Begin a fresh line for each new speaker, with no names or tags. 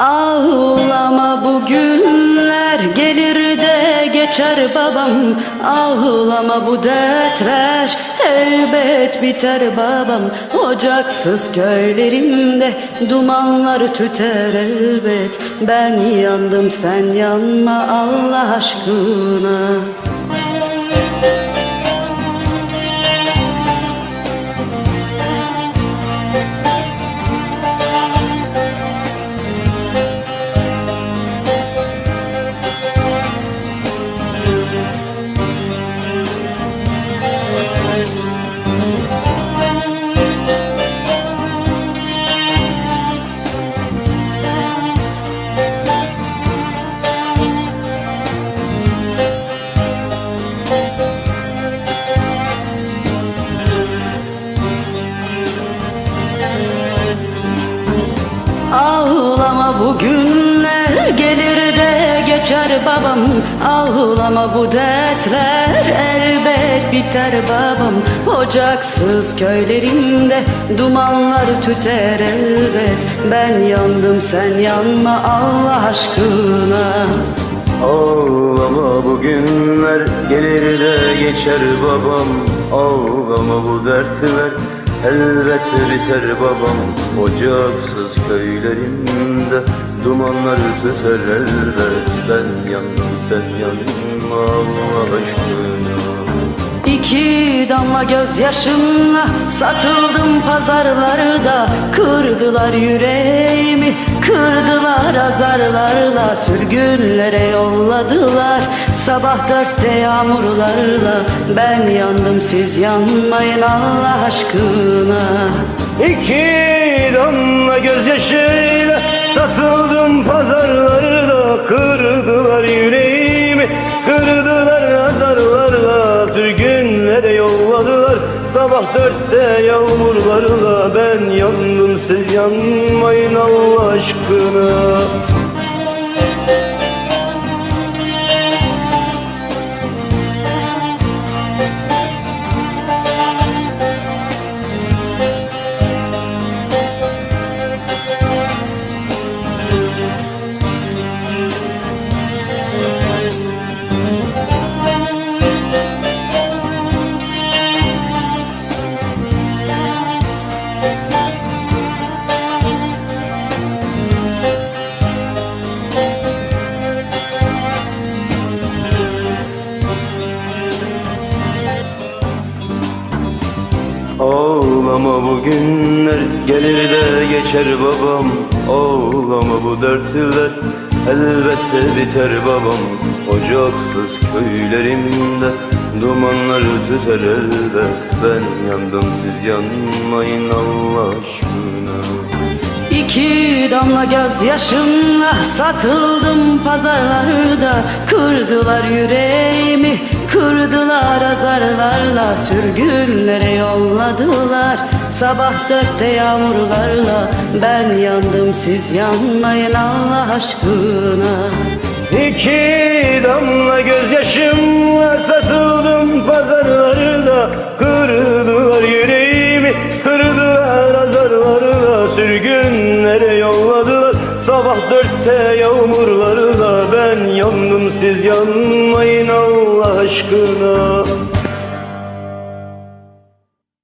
Ağlama bugünler gelir de geçer babam. Ağlama bu dertler elbet biter babam. Ocaksız köylerimde dumanlar tüter elbet. Ben yandım sen yanma Allah aşkına bugünler gelir de geçer babam. Ağlama bu dertler elbet biter babam. Ocaksız köylerimde dumanlar tüter elbet. Ben yandım sen yanma Allah aşkına.
Ağlama bugünler gelir de geçer babam. Ağlama bu dertler elbet biter babam Ocaksız köylerimde dumanlar tüter elbet Ben yandım sen yanma Allah aşkına
İki damla gözyaşımla satıldım pazarlarda. Kırdılar yüreğimi, kırdılar azarlarla. Sürgünlere yolladılar sabah dörtte yağmurlarla Ben yandım siz yanmayın Allah aşkına.
İki damla gözyaşıyla satıldım pazarlarda Kırdılar yüreğimi, kırdılar azarlarla Sürgünlere yolladılar sabah dörtte yağmurlarla. Ben yandım siz yanmayın Allah aşkına Ağlama bu günler gelir de geçer babam. Ağlama bu dertler elbette biter babam. Ocaksız köylerimde dumanlar tüter elbet. Ben yandım siz yanmayın Allah aşkına
İki damla gözyaşımla satıldım pazarlarda. Kırdılar yüreğimi, kırdılar azarlarla. Sürgünlere yolladılar sabah dörtte yağmurlarla. Ben yandım siz yanmayın Allah aşkına.
İki damla gözyaşımla satıldım pazarlarda dörtte yağmurlarla Ben yandım siz yanmayın Allah aşkına